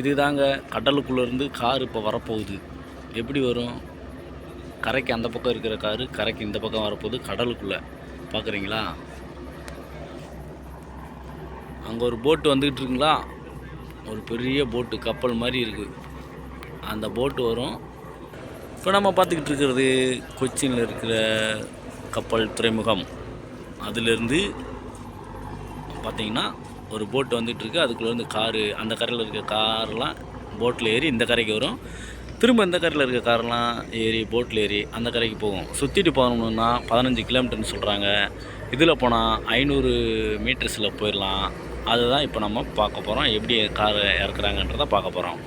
இதுதாங்க கடலுக்குள்ளேருந்து கார் இப்போ வரப்போகுது. எப்படி வரும்? கரைக்கு அந்த பக்கம் இருக்கிற காரு கரைக்கு இந்த பக்கம் வரப்போகுது கடலுக்குள்ளே. பார்க்குறீங்களா அங்கே ஒரு போட்டு வந்துக்கிட்டு இருக்குங்களா? ஒரு பெரிய போட்டு கப்பல் மாதிரி இருக்குது அந்த போட்டு வரும். இப்போ நம்ம பார்த்துக்கிட்டு இருக்கிறது கொச்சினில் இருக்கிற கப்பல் துறைமுகம். அதிலிருந்து பார்த்தீங்கன்னா ஒரு போட் வந்துகிட்ருக்கு அதுக்குள்ளே இருந்து காரு அந்த கரையில் இருக்க கார்லாம் போட்டில் ஏறி இந்த கரைக்கு வரும். திரும்ப இந்த கரையில் இருக்க கார்லாம் ஏறி போட்டில் ஏறி அந்த கரைக்கு போகும். சுற்றிட்டு போகணும்னா பதினஞ்சு கிலோமீட்டர்னு சொல்கிறாங்க இதில் போனால் ஐநூறு மீட்டர்ஸில் போயிடலாம். அதுதான் இப்போ நம்ம பார்க்க போகிறோம் எப்படி கார் இறக்குறாங்கன்றதை பார்க்க போகிறோம்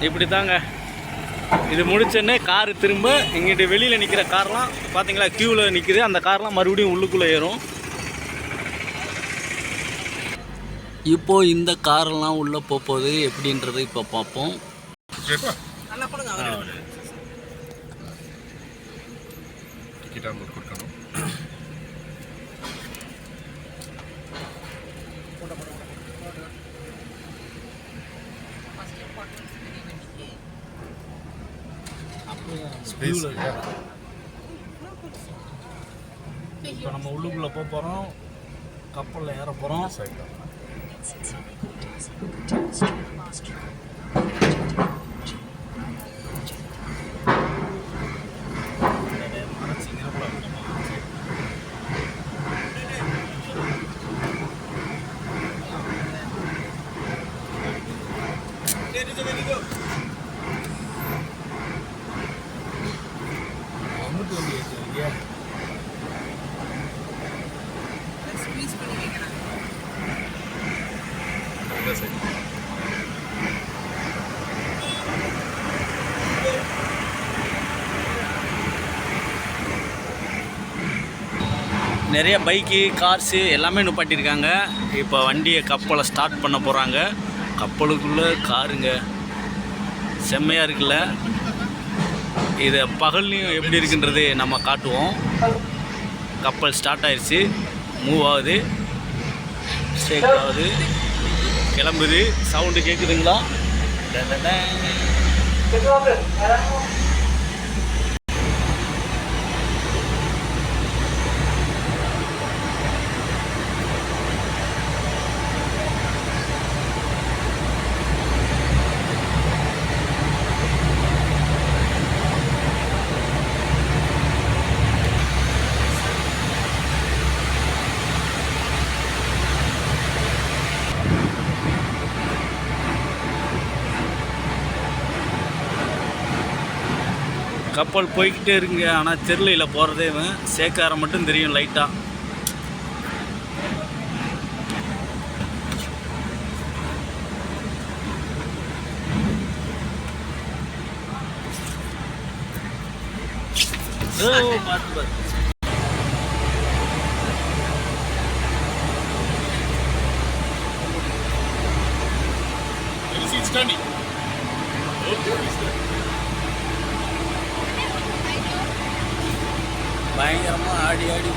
இப்படி தாங்க இது முடிச்சோடனே காரு திரும்ப இங்கிட்டு வெளியில் நிற்கிற கார்லாம் பார்த்தீங்களா க்யூவில் நிற்கிது அந்த கார்லாம் மறுபடியும் உள்ளுக்குள்ளே ஏறும். இப்போது இந்த கார்லாம் உள்ளே போகுது எப்படின்றது இப்போ பார்ப்போம். நல்லா ஸ்பேஸ் இப்போ நம்ம உள்ளுக்குள்ளே போக போகிறோம் கப்பலில் ஏற போகிறோம் நிறைய பைக்கு கார்ஸு எல்லாமே நிப்பாட்டியிருக்காங்க. இப்போ வண்டியை கப்பலை ஸ்டார்ட் பண்ண போகிறாங்க கப்பலுக்குள்ளே காருங்க. செம்மையாக இருக்குல்ல? இதை பகல்லையும் எப்படி இருக்குன்றது நம்ம காட்டுவோம். கப்பல் ஸ்டார்ட் ஆயிடுச்சு மூவ் ஆகுது. ஸ்டேக் ஆகுது. கிளம்புது. சவுண்டு கேட்குதுங்களா கப்பல் போய்கிட்டே இருக்குங்க ஆனால் தெருளையில் போகிறதே சேக்காரம் மட்டும் தெரியும் லைட்டாக ஓ பார்த்து பார்த்து. It's standing. பயங்கரமாக ஆடி ஆடி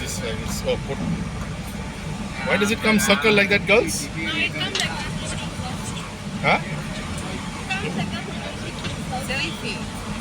is? Uh, it's so put. Why does it come circle like that, girls? No, it comes like that. Huh? It comes like that. Selfie.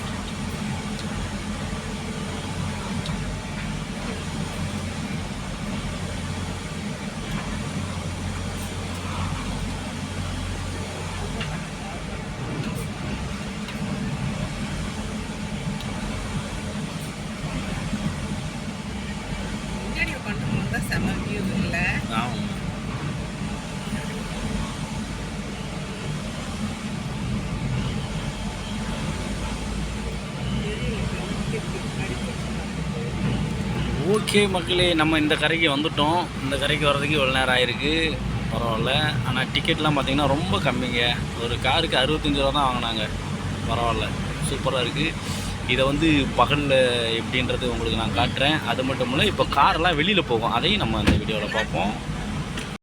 Okay மக்களே நம்ம இந்த கரைக்கு வந்துட்டோம். இந்த கரைக்கு வர்றதுக்கு இவ்வளோ நேரம் ஆயிருக்கு. பரவாயில்ல. ஆனால் டிக்கெட்லாம் பார்த்தீங்கன்னா ரொம்ப கம்மிங்க. ஒரு காருக்கு அறுபத்தஞ்சு ரூபா தான் வாங்கினாங்க. பரவாயில்ல. சூப்பராக இருக்குது இதை வந்து பகலில் எப்படின்றது உங்களுக்கு நான் காட்டுறேன். அது மட்டும் இல்லை இப்போ காரெல்லாம் வெளியில் போகும். அதையும் நம்ம அந்த வீடியோவில் பார்ப்போம்.